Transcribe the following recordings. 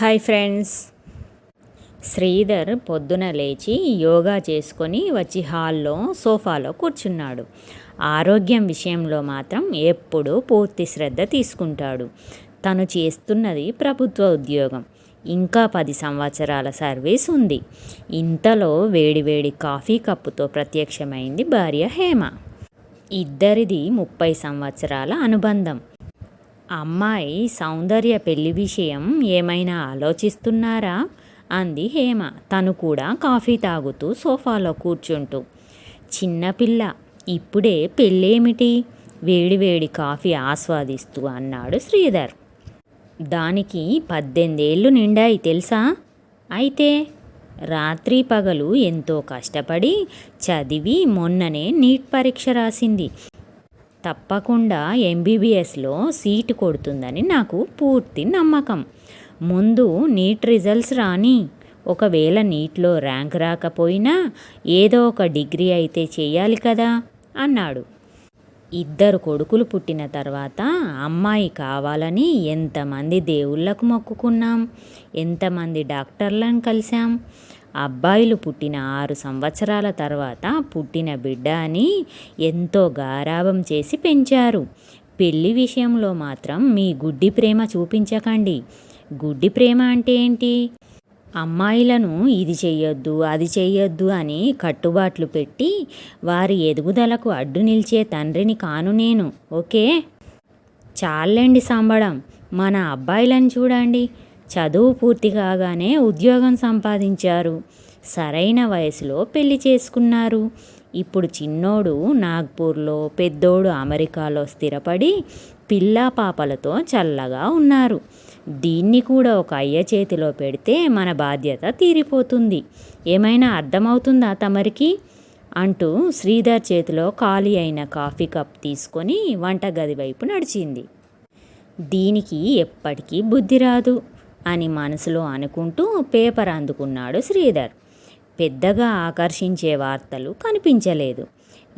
Hi friends. Sridhar పొద్దున లేచి యోగా చేసుకొని వచ్చి హాల్లో సోఫాలో కూర్చున్నాడు. ఆరోగ్యం విషయంలో మాత్రం ఎప్పుడూ పూర్తి శ్రద్ధ తీసుకుంటాడు. తను చేస్తున్నది ప్రభుత్వ ఉద్యోగం. ఇంకా పది సంవత్సరాల సర్వీస్ ఉంది. ఇంతలో వేడివేడి కాఫీ కప్పుతో ప్రత్యక్షమైంది భార్య హేమ. ఇద్దరిది ముప్పై సంవత్సరాల అనుబంధం. అమ్మాయి సౌందర్య పెళ్ళి విషయం ఏమైనా ఆలోచిస్తున్నారా? అంది హేమ. తను కూడా కాఫీ తాగుతూ సోఫాలో కూర్చుంటూ. చిన్నపిల్ల ఇప్పుడే పెళ్ళేమిటి? వేడివేడి కాఫీ ఆస్వాదిస్తూ అన్నాడు శ్రీధర్. దానికి పద్దెనిమిదేళ్ళు నిండాయి తెలుసా? అయితే రాత్రి పగలు ఎంతో కష్టపడి చదివి మొన్ననే నీట్ పరీక్ష రాసింది. తప్పకుండా ఎంబీబీఎస్లో సీటు కొడుతుందని నాకు పూర్తి నమ్మకం. ముందు నీట్ రిజల్ట్స్ రాని ఒకవేళ నీట్లో ర్యాంక్ రాకపోయినా ఏదో ఒక డిగ్రీ అయితే చేయాలి కదా అన్నాడు. ఇద్దరు కొడుకులు పుట్టిన తర్వాత అమ్మాయి కావాలని ఎంతమంది దేవుళ్ళకు మొక్కుకున్నాం ఎంతమంది డాక్టర్లను కలిసాం అబ్బాయిలు పుట్టిన ఆరు సంవత్సరాల తర్వాత పుట్టిన బిడ్డ అని ఎంతో గారాభం చేసి పెంచారు. పెళ్ళి విషయంలో మాత్రం మీ గుడ్డి ప్రేమ చూపించకండి. గుడ్డి ప్రేమ అంటే ఏంటి? అమ్మాయిలను ఇది చెయ్యొద్దు అది చెయ్యొద్దు అని కట్టుబాట్లు పెట్టి వారి ఎదుగుదలకు అడ్డు నిలిచే తండ్రిని కాను నేను ఓకే? చాలండి సంబడం. మన అబ్బాయిలను చూడండి. చదువు పూర్తి కాగానే ఉద్యోగం సంపాదించారు. సరైన వయసులో పెళ్ళి చేసుకున్నారు. ఇప్పుడు చిన్నోడు నాగ్పూర్లో పెద్దోడు అమెరికాలో స్థిరపడి పిల్లా పాపలతో చల్లగా ఉన్నారు. దీన్ని కూడా ఒక అయ్య చేతిలో పెడితే మన బాధ్యత తీరిపోతుంది. ఏమైనా అర్థమవుతుందా తమరికి? అంటూ శ్రీధర్ చేతిలో ఖాళీ అయిన కాఫీ కప్ తీసుకొని వంటగది వైపు నడిచింది. దీనికి ఎప్పటికీ బుద్ధి రాదు. అని మనసులో అనుకుంటూ పేపర్ అందుకున్నాడు శ్రీధర్. పెద్దగా ఆకర్షించే వార్తలు కనిపించలేదు.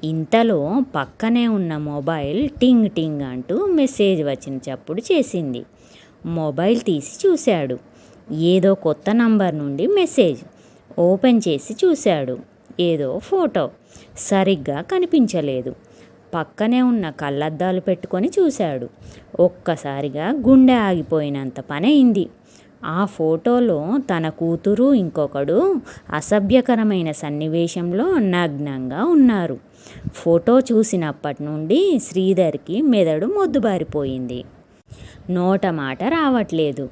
ఇంతలో పక్కనే ఉన్న మొబైల్ టింగ్ టింగ్ అంటూ మెసేజ్ వచ్చిన చప్పుడు చేసింది. మొబైల్ తీసి చూశాడు. ఏదో కొత్త నంబర్ నుండి మెసేజ్ ఓపెన్ చేసి చూశాడు. ఏదో ఫోటో సరిగ్గా కనిపించలేదు. పక్కనే ఉన్న కళ్ళద్దాలు పెట్టుకొని చూశాడు. ఒక్కసారిగా గుండె ఆగిపోయినంత పని అయింది ఆ ఫోటోలో తన కూతురు ఇంకొకడు అసభ్యకరమైన సన్నివేశంలో నగ్నంగా ఉన్నారు. ఫోటో చూసినప్పటి నుండి శ్రీధర్కి మెదడు మొద్దుబారిపోయింది. నోట మాట రావట్లేదు.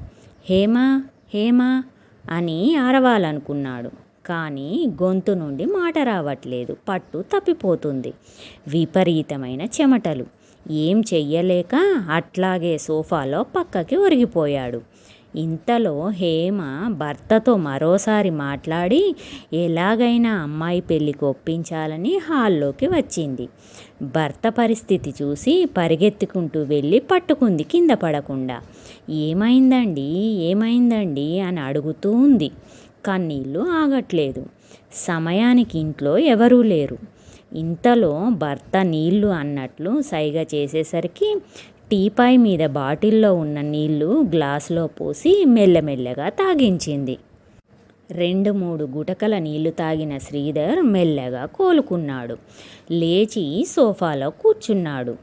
హేమా హేమా అని అరవాలనుకున్నాడు. కానీ గొంతు నుండి మాట రావట్లేదు. పట్టు తప్పిపోతుంది. విపరీతమైన చెమటలు. ఏం చెయ్యలేక అట్లాగే సోఫాలో పక్కకి ఒరిగిపోయాడు. ఇంతలో హేమ భర్తతో మరోసారి మాట్లాడి ఎలాగైనా అమ్మాయి పెళ్ళికి ఒప్పించాలని హాల్లోకి వచ్చింది. భర్త పరిస్థితి చూసి పరిగెత్తుకుంటూ వెళ్ళి పట్టుకుంది కింద పడకుండా. ఏమైందండి? ఏమైందండి? అని అడుగుతూ ఉంది. కన్నీళ్ళు ఆగట్లేదు. సమయానికి ఇంట్లో ఎవరూ లేరు. ఇంతలో భర్త నీళ్ళు అన్నట్లు సైగ చేసేసరికి టీపాయ్ మీద బాటిల్లో ఉన్న నీళ్ళు గ్లాసులో పోసి మెల్లమెల్లగా తాగించింది. రెండు మూడు గుటకల నీళ్ళు తాగిన శ్రీధర్ మెల్లగా కోలుకున్నాడు. లేచి సోఫాలో కూర్చున్నాడు.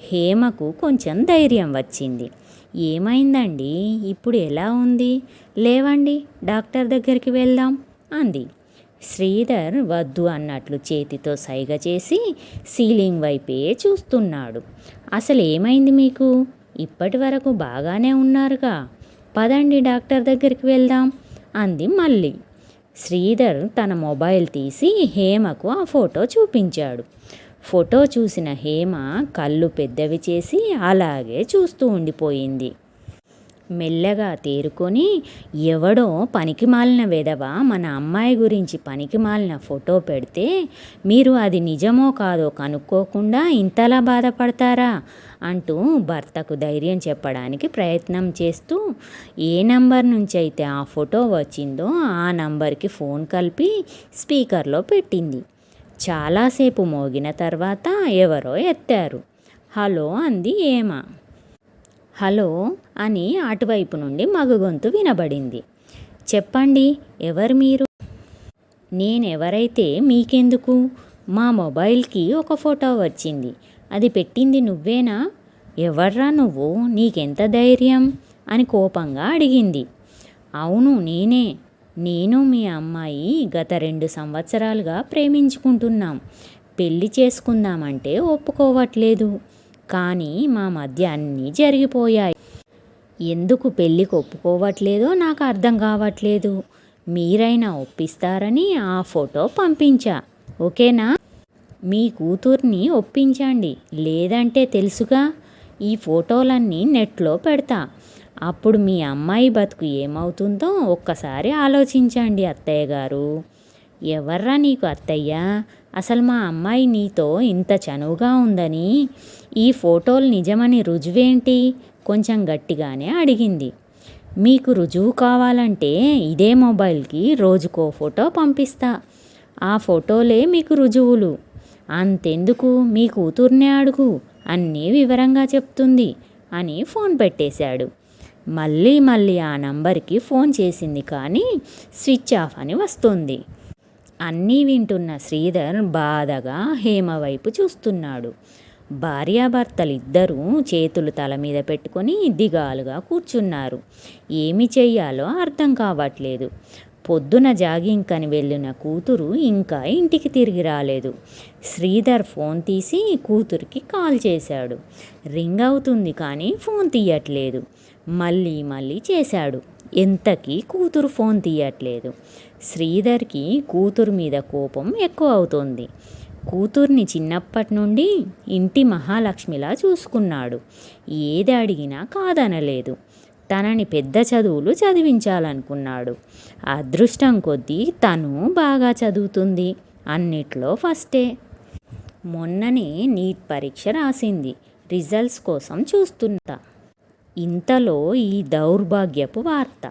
హేమకు కొంచెం ధైర్యం వచ్చింది. ఏమైందండి? ఇప్పుడు ఎలా ఉంది? లేవండి డాక్టర్ దగ్గరికి వెళ్దాం అంది. శ్రీధర్ వద్దు అన్నట్లు చేతితో సైగ చేసి సీలింగ్ వైపే చూస్తున్నాడు. అసలు ఏమైంది మీకు? ఇప్పటి వరకు బాగానే ఉన్నారుగా. పదండి డాక్టర్ దగ్గరికి వెళ్దాం అంది మళ్ళీ. శ్రీధర్ తన మొబైల్ తీసి హేమకు ఆ ఫోటో చూపించాడు. ఫోటో చూసిన హేమ కళ్ళు పెద్దవి చేసి అలాగే చూస్తూ ఉండిపోయింది. మెల్లగా తేరుకొని ఎవడో పనికిమాలిన వెధవ మన అమ్మాయి గురించి పనికిమాలిన ఫోటో పెడితే మీరు అది నిజమో కాదో కనుక్కోకుండా ఇంతలా బాధపడతారా? అంటూ భర్తకు ధైర్యం చెప్పడానికి ప్రయత్నం చేస్తూ ఏ నంబర్ నుంచి అయితే ఆ ఫోటో వచ్చిందో ఆ నంబర్కి ఫోన్ కలిపి స్పీకర్లో పెట్టింది. చాలాసేపు మోగిన తర్వాత ఎవరో ఎత్తారు. హలో అంది ఏమా. హలో అని అటువైపు నుండి మగ గొంతు వినబడింది. చెప్పండి ఎవరు మీరు? నేనెవరైతే మీకెందుకు? మా మొబైల్కి ఒక ఫోటో వచ్చింది. అది పెట్టింది నువ్వేనా? ఎవర్రా నువ్వు? నీకెంత ధైర్యం? అని కోపంగా అడిగింది. అవును నేనే. నేను మీ అమ్మాయి గత రెండు సంవత్సరాలుగా ప్రేమించుకుంటున్నాం. పెళ్ళి చేసుకుందామంటే ఒప్పుకోవట్లేదు. కానీ మా మధ్య అన్నీ జరిగిపోయాయి. ఎందుకు పెళ్ళికి ఒప్పుకోవట్లేదో నాకు అర్థం కావట్లేదు. మీరైనా ఒప్పిస్తారని ఆ ఫోటో పంపించా. ఓకేనా? మీ కూతుర్ని ఒప్పించండి. లేదంటే తెలుసుగా? ఈ ఫోటోలన్నీ నెట్లో పెడతా. అప్పుడు మీ అమ్మాయి బతుకు ఏమవుతుందో ఒక్కసారి ఆలోచించండి అత్తయ్య గారు. ఎవర్రా నీకు అత్తయ్య? అసలు మా అమ్మాయి నీతో ఇంత చనువుగా ఉందని? ఈ ఫోటోలు నిజమని రుజువేంటి? కొంచెం గట్టిగానే అడిగింది. మీకు రుజువు కావాలంటే ఇదే మొబైల్కి రోజుకో ఫోటో పంపిస్తా. ఆ ఫోటోలే మీకు రుజువులు. అంతెందుకు? మీ కూతుర్నే అడుగు. అన్నీ వివరంగా చెప్తుంది అని ఫోన్ పెట్టేశాడు. మళ్ళీ మళ్ళీ ఆ నంబర్కి ఫోన్ చేసింది కానీ స్విచ్ ఆఫ్ అని వస్తుంది. అన్నీ వింటున్న శ్రీధర్ బాధగా హేమ వైపు చూస్తున్నాడు. భార్యాభర్తలిద్దరూ చేతులు తల మీద పెట్టుకొని దిగాలుగా కూర్చున్నారు. ఏమి చెయ్యాలో అర్థం కావట్లేదు. పొద్దున జాగింగ్ కని వెళ్ళిన కూతురు ఇంకా ఇంటికి తిరిగి రాలేదు. శ్రీధర్ ఫోన్ తీసి కూతురికి కాల్ చేశాడు. రింగ్ అవుతుంది కానీ ఫోన్ తీయట్లేదు. మళ్ళీ మళ్ళీ చేశాడు. ఎంతకీ కూతురు ఫోన్ తీయట్లేదు. శ్రీధర్కి కూతురు మీద కోపం ఎక్కువ అవుతుంది. కూతుర్ని చిన్నప్పటి నుండి ఇంటి మహాలక్ష్మిలా చూసుకున్నాడు. ఏది అడిగినా కాదనలేదు. తనని పెద్ద చదువులు చదివించాలనుకున్నాడు. అదృష్టం కొద్దీ తను బాగా చదువుతుంది అన్నిట్లో ఫస్టే. మొన్ననే నీట్ పరీక్ష రాసింది. రిజల్ట్స్ కోసం చూస్తున్నా ఇంతలో ఈ దౌర్భాగ్యపు వార్త.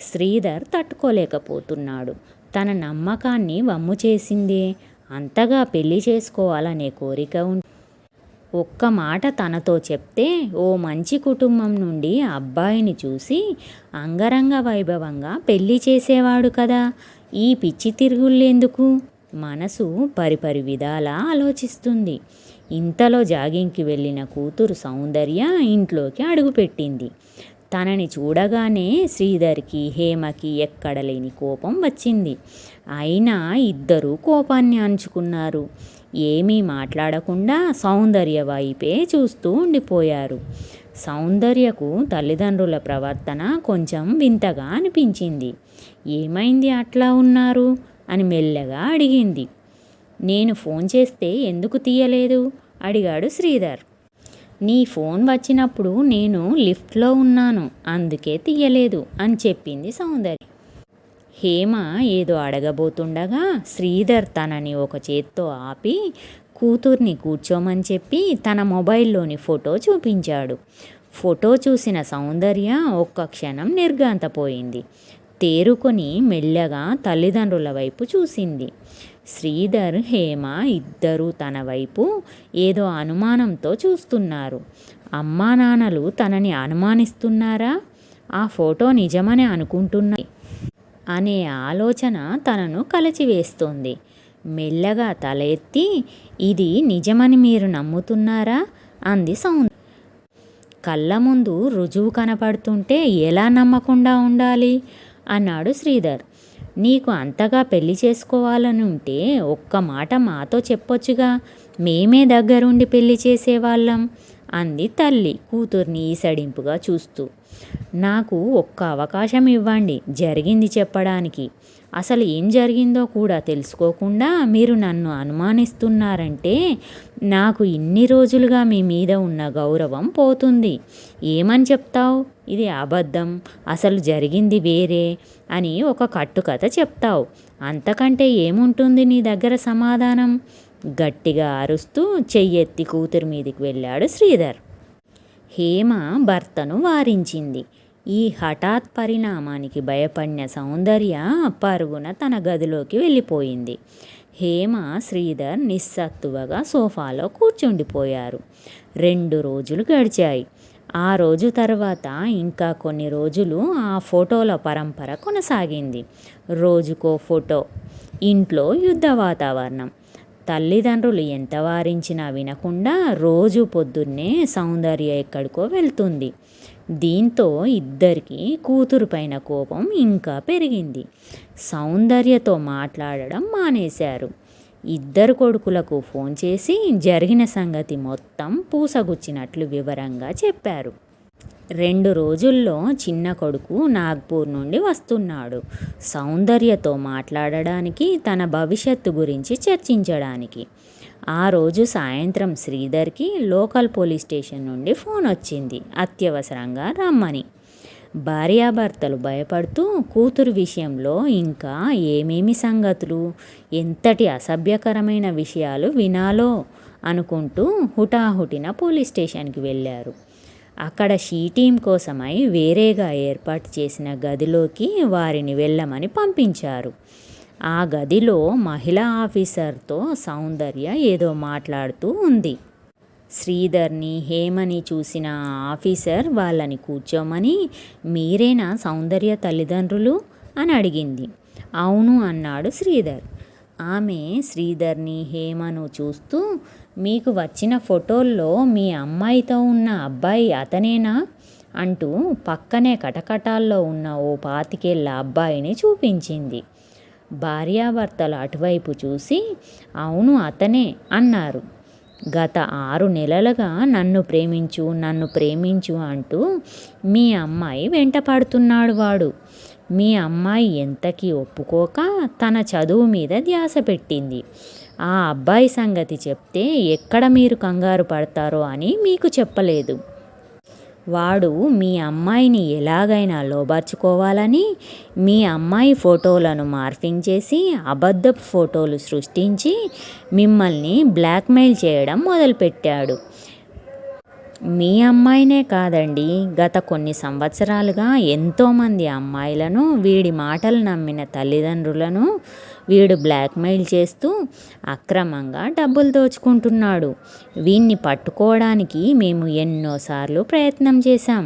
శ్రీధర్ తట్టుకోలేకపోతున్నాడు. తన నమ్మకాన్ని వమ్ము చేసిందే అంతగా పెళ్ళి చేసుకోవాలనే కోరిక ఒక్క మాట తనతో చెప్తే ఓ మంచి కుటుంబం నుండి అబ్బాయిని చూసి అంగరంగ వైభవంగా పెళ్ళి చేసేవాడు కదా. ఈ పిచ్చి తిరుగుళ్ళెందుకు మనసు పరిపరి విధాలా ఆలోచిస్తుంది. ఇంతలో జాగింగ్కి వెళ్ళిన కూతురు సౌందర్య ఇంట్లోకి అడుగుపెట్టింది. తనని చూడగానే శ్రీధర్కి హేమకి ఎక్కడలేని కోపం వచ్చింది. అయినా ఇద్దరూ కోపాన్ని అంచుకున్నారు. ఏమీ మాట్లాడకుండా సౌందర్య వైపే చూస్తూ ఉండిపోయారు. సౌందర్యకు తల్లిదండ్రుల ప్రవర్తన కొంచెం వింతగా అనిపించింది. ఏమైంది అట్లా ఉన్నారు? అని మెల్లగా అడిగింది. నేను ఫోన్ చేస్తే ఎందుకు తీయలేదు? అడిగాడు శ్రీధర్. నీ ఫోన్ వచ్చినప్పుడు నేను లిఫ్ట్లో ఉన్నాను అందుకే తీయలేదు అని చెప్పింది సౌందర్య. హేమ ఏదో అడగబోతుండగా శ్రీధర్ తనని ఒక చేత్తో ఆపి కూతుర్ని కూర్చోమని చెప్పి తన మొబైల్లోని ఫోటో చూపించాడు. ఫోటో చూసిన సౌందర్య ఒక్క క్షణం నిర్గాంతపోయింది తేరుకొని మెల్లగా తల్లిదండ్రుల వైపు చూసింది. శ్రీధర్ హేమ ఇద్దరూ తన వైపు ఏదో అనుమానంతో చూస్తున్నారు. అమ్మా నాన్నలు తనని అనుమానిస్తున్నారా? ఆ ఫోటో నిజమని అనుకుంటున్నాయి అనే ఆలోచన తనను కలచివేస్తోంది. మెల్లగా తల ఎత్తి ఇది నిజమని మీరు నమ్ముతున్నారా? అంది సౌందర్య కళ్ళ ముందు రుజువు కనపడుతుంటే ఎలా నమ్మకుండా ఉండాలి? అన్నాడు శ్రీధర్. నీకు అంతగా పెళ్ళి చేసుకోవాలని ఉంటే ఒక్క మాట మాతో చెప్పొచ్చుగా. మేమే దగ్గరుండి పెళ్ళి చేసేవాళ్ళం అంది తల్లి కూతుర్ని ఈసడింపుగా చూస్తూ. నాకు ఒక్క అవకాశం ఇవ్వండి జరిగింది చెప్పడానికి. అసలు ఏం జరిగిందో కూడా తెలుసుకోకుండా మీరు నన్ను అనుమానిస్తున్నారంటే నాకు ఇన్ని రోజులుగా మీ మీద ఉన్న గౌరవం పోతుంది. ఏమని చెప్తావు? ఇది అబద్ధం. అసలు జరిగింది వేరే అని ఒక కట్టుకథ చెప్తావు. అంతకంటే ఏముంటుంది నీ దగ్గర సమాధానం? గట్టిగా అరుస్తూ చెయ్యెత్తి కూతురు మీదికి వెళ్ళాడు శ్రీధర్. హేమ భర్తను వారించింది. ఈ హఠాత్ పరిణామానికి భయపడిన సౌందర్య పరుగున తన గదిలోకి వెళ్ళిపోయింది. హేమ శ్రీధర్ నిస్సత్తువగా సోఫాలో కూర్చుండిపోయారు. రెండు రోజులు గడిచాయి. ఆ రోజు తర్వాత ఇంకా కొన్ని రోజులు ఆ ఫోటోల పరంపర కొనసాగింది. రోజుకో ఫోటో. ఇంట్లో యుద్ధ వాతావరణం. తల్లిదండ్రులు ఎంత వారించినా వినకుండా రోజు పొద్దున్నే సౌందర్య ఎక్కడికో వెళ్తుంది. దీంతో ఇద్దరికి కూతురు పైన కోపం ఇంకా పెరిగింది. సౌందర్యతో మాట్లాడడం మానేశారు. ఇద్దరు కొడుకులకు ఫోన్ చేసి జరిగిన సంగతి మొత్తం పూసగుచ్చినట్లు వివరంగా చెప్పారు. రెండు రోజుల్లో చిన్న కొడుకు నాగ్పూర్ నుండి వస్తున్నాడు. సౌందర్యతో మాట్లాడడానికి తన భవిష్యత్తు గురించి చర్చించడానికి. ఆ రోజు సాయంత్రం శ్రీధర్కి లోకల్ పోలీస్ స్టేషన్ నుండి ఫోన్ వచ్చింది. అత్యవసరంగా రమ్మని. భార్యాభర్తలు భయపడుతూ కూతురు విషయంలో ఇంకా ఏమేమి సంగతులు? ఎంతటి అసభ్యకరమైన విషయాలు వినాలో? అనుకుంటూ హుటాహుటిన పోలీస్ స్టేషన్కి వెళ్ళారు. అక్కడ షీ టీం కోసమై వేరేగా ఏర్పాటు చేసిన గదిలోకి వారిని వెళ్ళమని పంపించారు. ఆ గదిలో మహిళా ఆఫీసర్తో సౌందర్య ఏదో మాట్లాడుతూ ఉంది. శ్రీధర్ని హేమని చూసిన ఆఫీసర్ వాళ్ళని కూర్చోమని మీరేనా సౌందర్య తల్లిదండ్రులు? అని అడిగింది. అవును అన్నాడు శ్రీధర్. ఆమె శ్రీధర్ని హేమను చూస్తూ మీకు వచ్చిన ఫోటోల్లో మీ అమ్మాయితో ఉన్న అబ్బాయి అతనేనా? అంటూ పక్కనే కటకటాల్లో ఉన్న ఓ పాతికేళ్ళ అబ్బాయిని చూపించింది. భార్యాభర్తలు అటువైపు చూసి అవును అతనే అన్నారు. గత ఆరు నెలలుగా నన్ను ప్రేమించు నన్ను ప్రేమించు అంటూ మీ అమ్మాయి వెంట పడుతున్నాడు వాడు. మీ అమ్మాయి ఎంతకీ ఒప్పుకోక తన చదువు మీద ధ్యాస పెట్టింది. ఆ అబ్బాయి సంగతి చెప్తే ఎక్కడ మీరు కంగారు పడతారో అని మీకు చెప్పలేదు. వాడు మీ అమ్మాయిని ఎలాగైనా లోబర్చుకోవాలని మీ అమ్మాయి ఫోటోలను మార్ఫింగ్ చేసి అబద్ధపు ఫోటోలు సృష్టించి మిమ్మల్ని బ్లాక్మెయిల్ చేయడం మొదలుపెట్టాడు. మీ అమ్మాయినే కాదండి గత కొన్ని సంవత్సరాలుగా ఎంతోమంది అమ్మాయిలను వీడి మాటలు నమ్మిన తల్లిదండ్రులను వీడు బ్లాక్మెయిల్ చేస్తూ అక్రమంగా డబ్బులు దోచుకుంటున్నాడు. వీణ్ణి పట్టుకోవడానికి మేము ఎన్నోసార్లు ప్రయత్నం చేశాం.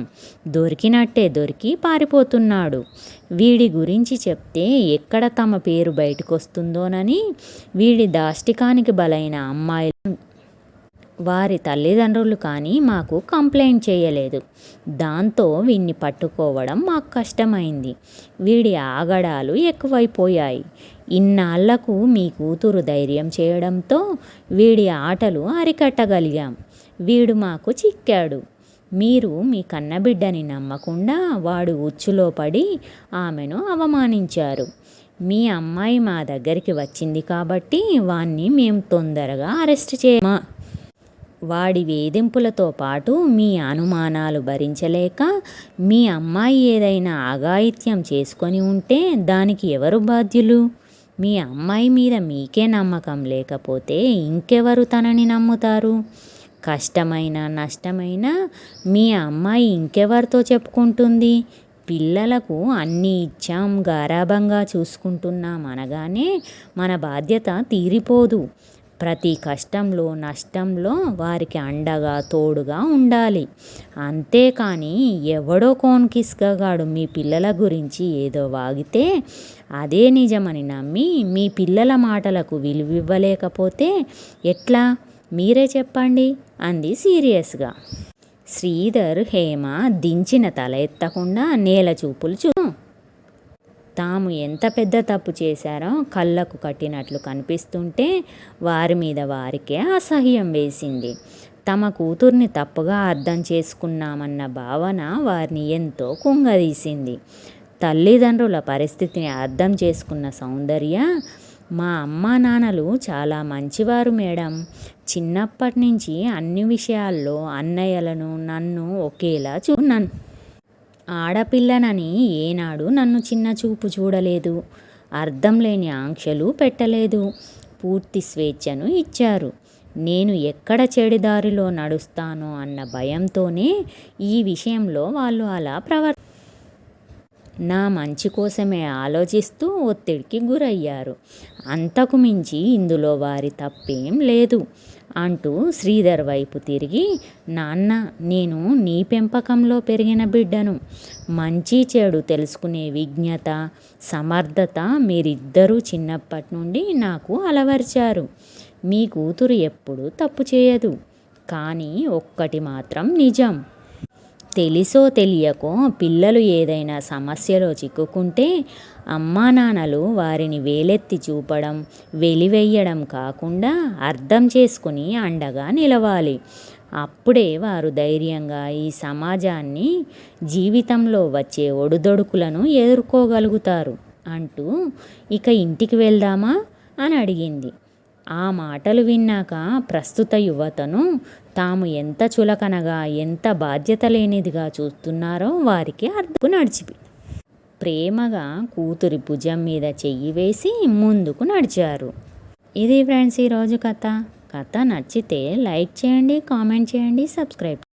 దొరికినట్టే దొరికి పారిపోతున్నాడు. వీడి గురించి చెప్తే ఎక్కడ తమ పేరు బయటకు వస్తుందోనని వీడి దాష్టికానికి బలైన అమ్మాయిలు వారి తల్లిదండ్రులు కానీ మాకు కంప్లైంట్ చేయలేదు. దాంతో వీడిని పట్టుకోవడం మాకు కష్టమైంది. వీడి ఆగడాలు ఎక్కువైపోయాయి. ఇన్నాళ్ళకు మీ కూతురు ధైర్యం చేయడంతో వీడి ఆటలు అరికట్టగలిగాం. వీడు మాకు చిక్కాడు. మీరు మీ కన్నబిడ్డని నమ్మకుండా వాడు ఉచ్చులో పడి ఆమెను అవమానించారు. మీ అమ్మాయి మా దగ్గరికి వచ్చింది కాబట్టి వాణ్ణి మేము తొందరగా అరెస్ట్ చేయమా వాడి వేధింపులతో పాటు మీ అనుమానాలు భరించలేక మీ అమ్మాయి ఏదైనా అఘాయిత్యం చేసుకొని ఉంటే దానికి ఎవరు బాధ్యులు? మీ అమ్మాయి మీద మీకే నమ్మకం లేకపోతే ఇంకెవరు తనని నమ్ముతారు? కష్టమైన నష్టమైన మీ అమ్మాయి ఇంకెవరితో చెప్పుకుంటుంది? పిల్లలకు అన్నీ ఇచ్చాం గారాభంగా చూసుకుంటున్నాం అనగానే మన బాధ్యత తీరిపోదు. ప్రతి కష్టంలో నష్టంలో వారికి అండగా తోడుగా ఉండాలి. అంతేకాని ఎవడో కోన్కిస్కగాడు మీ పిల్లల గురించి ఏదో వాగితే అదే నిజమని నమ్మి మీ పిల్లల మాటలకు విలువివ్వలేకపోతే ఎట్లా? మీరే చెప్పండి అంది సీరియస్గా. శ్రీధర్ హేమ దించిన తల ఎత్తకుండా నేల చూపులు చూ తాము ఎంత పెద్ద తప్పు చేశారో కళ్ళకు కట్టినట్లు కనిపిస్తుంటే వారి మీద వారికే అసహ్యం వేసింది. తమ కూతుర్ని తప్పుగా అర్థం చేసుకున్నామన్న భావన వారిని ఎంతో కుంగదీసింది. తల్లిదండ్రుల పరిస్థితిని అర్థం చేసుకున్న సౌందర్య మా అమ్మా నాన్నలు చాలా మంచివారు మేడం. చిన్నప్పటి నుంచి అన్ని విషయాల్లో అన్నయ్యలను నన్ను ఒకేలా చూ నన్ను ఆడపిల్లనని ఏనాడు నన్ను చిన్న చూపు చూడలేదు. అర్థం లేని ఆంక్షలు పెట్టలేదు. పూర్తి స్వేచ్ఛను ఇచ్చారు. నేను ఎక్కడ చెడిదారిలో నడుస్తానో అన్న భయంతోనే ఈ విషయంలో వాళ్ళు అలా ప్రవర్ నా మంచి కోసమే ఆలోచిస్తూ ఒత్తిడికి గురయ్యారు. అంతకు మించి ఇందులో వారి తప్పేం లేదు అంటూ శ్రీధర్ వైపు తిరిగి నాన్న నేను నీ పెంపకంలో పెరిగిన బిడ్డను. మంచి చెడు తెలుసుకునే విజ్ఞత సమర్థత మీరిద్దరూ చిన్నప్పటి నుండి నాకు అలవర్చారు. మీ కూతురు ఎప్పుడూ తప్పు చేయదు కానీ ఒక్కటి మాత్రం నిజం. తెలిసో తెలియకో పిల్లలు ఏదైనా సమస్యలో చిక్కుకుంటే అమ్మా నాన్నలు వారిని వేలెత్తి చూపడం వెలివెయ్యడం కాకుండా అర్థం చేసుకుని అండగా నిలవాలి. అప్పుడే వారు ధైర్యంగా ఈ సమాజాన్ని జీవితంలో వచ్చే ఒడుదొడుకులను ఎదుర్కోగలుగుతారు అంటూ ఇక ఇంటికి వెళ్దామా? అని అడిగింది. ఆ మాటలు విన్నాక ప్రస్తుత యువతను తాము ఎంత చులకనగా ఎంత బాధ్యత లేనిదిగా చూస్తున్నారో వారికి అర్థం నడిచిపి ప్రేమగా కూతురి భుజం మీద చెయ్యి వేసి ముందుకు నడిచారు. ఇది ఫ్రెండ్స్ ఈరోజు కథ. కథ నచ్చితే లైక్ చేయండి కామెంట్ చేయండి సబ్స్క్రైబ్